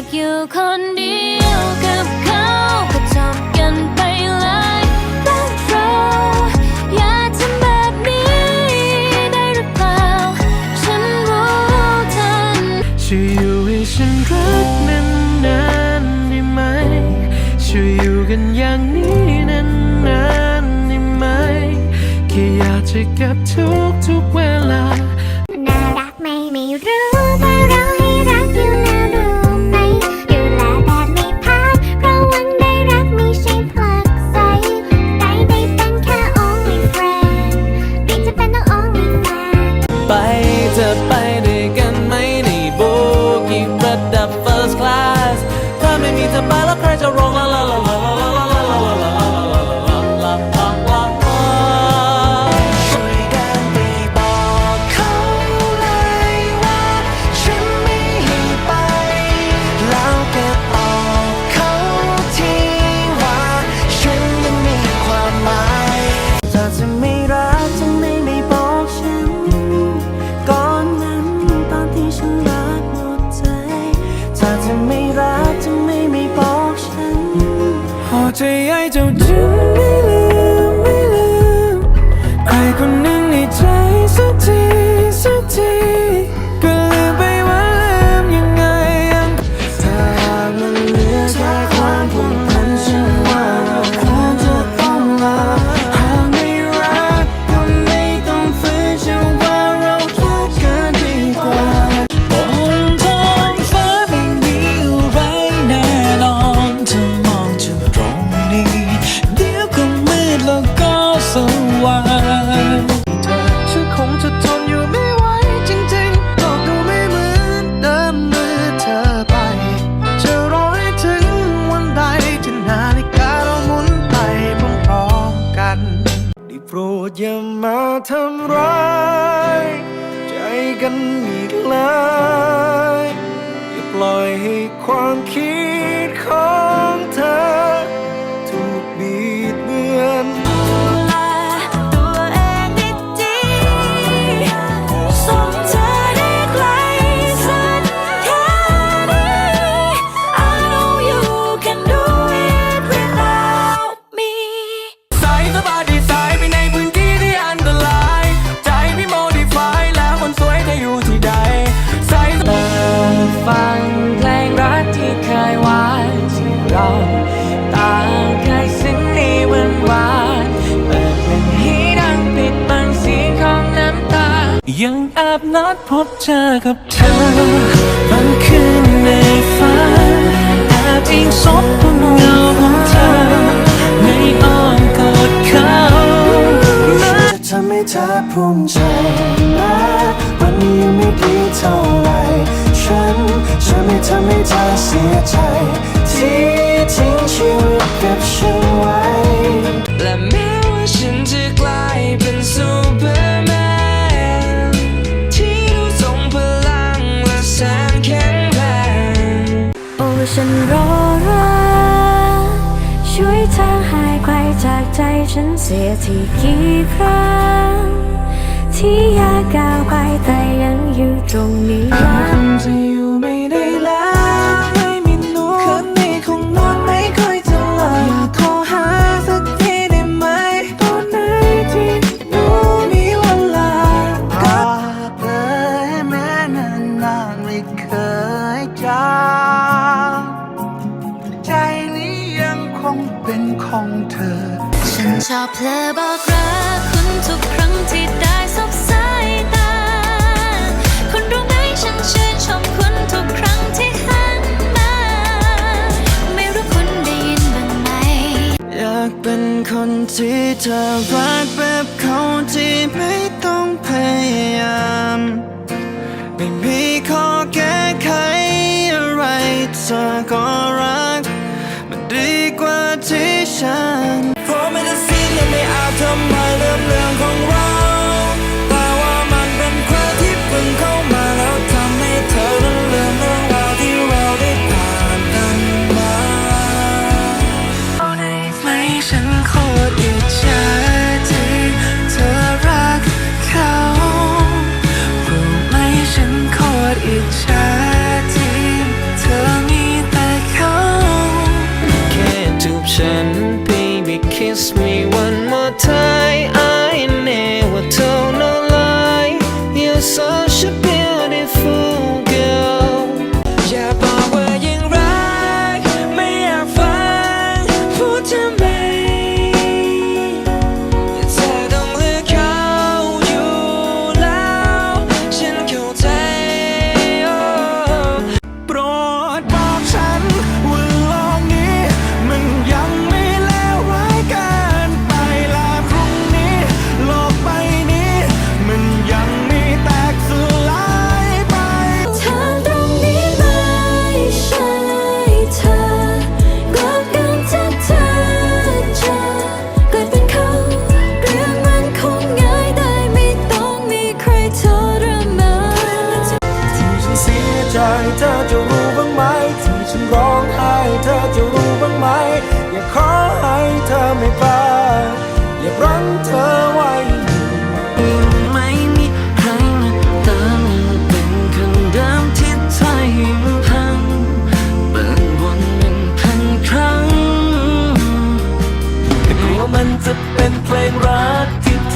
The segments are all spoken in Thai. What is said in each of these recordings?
ากอยู่คนเดียวกับเขาก็จบกันไปเลยรักเราอย่าทำแบบนี้ได้หรือเปล่า ฉันรู้ทันช่วยอยู่ให้ฉันรักนานๆได้ไหมช่วยอยู่กันอย่างนี้นานๆได้ไหมแค่อยากจะเก็บทุกทุกวัน 白。 อย่ามาทำร้าย ใจกันอีกเลยอย่าปล่อยให้ความคิดของเธอ ยังอาบนัดพบเจอกับเธอบางคืนในฝัน ฉันเสียทีกี่ครั้ง ที่อยากก้าวไปแต่ยังอยู่ตรงนี้ เผลอบอกรักคุณทุกครั้งที่ได้สบสายตา คุณรู้ไหมฉันชื่นชมคุณทุกครั้งที่หันมา ไม่รู้คุณได้ยินบ้างไหม อยากเป็นคนที่เธอรักแบบเขาที่ไม่ต้องพยายาม ไม่มีขอแก้ไขอะไรเธอก็รัก มันดีกว่าที่ฉัน ทำไมลืมเรื่องของเรา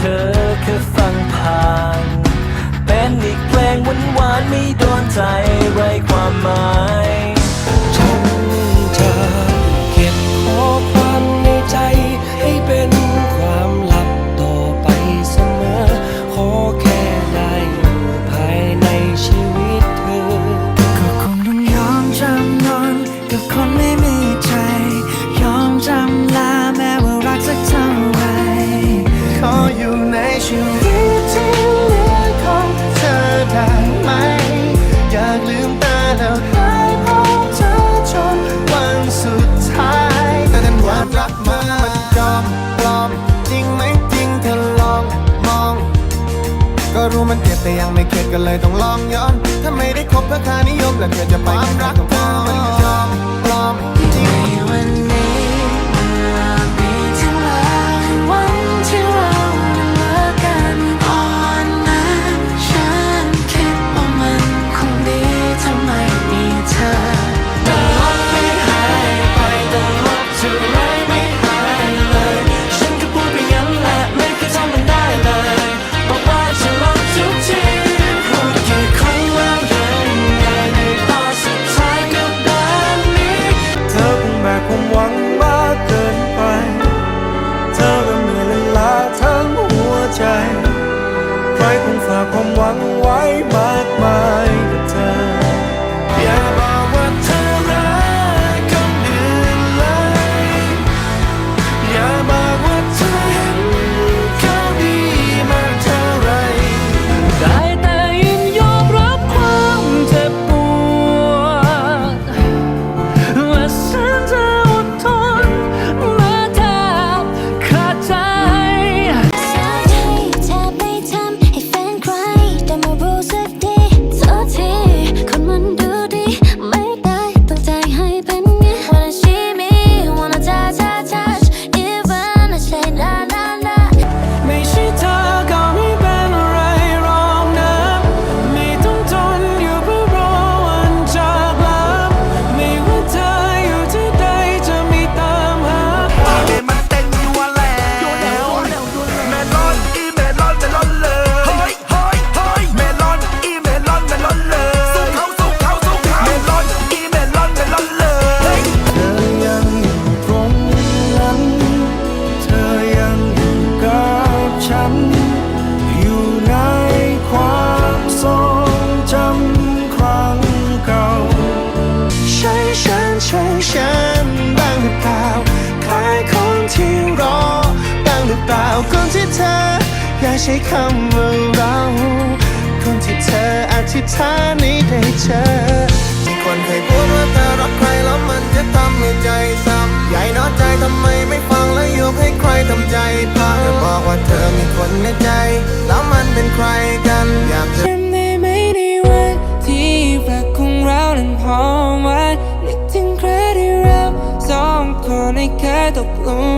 ธอแค่ฟังผ่าน เป็นอีกเพลงหวานหวานไม่โดนใจไรความหมาย ก็เลยต้องลองย้อน ถ้าไม่ได้คบเพื่อค่านิยมแล้วเธอจะไปความรักเธอำว่าเราคนที่เธออธิษฐานนี้ได้เจอที่คนเคยพูดว่าเธอรักใครแล้วมันจะทำให้ใจซ้ำใหญ่น้อใจทำไมไม่ฟังแล้วยกให้ใครทำใจพังจะบอกว่าเธอมีคนในใจ แล้วมันเป็นใครกันอยากจะตกลง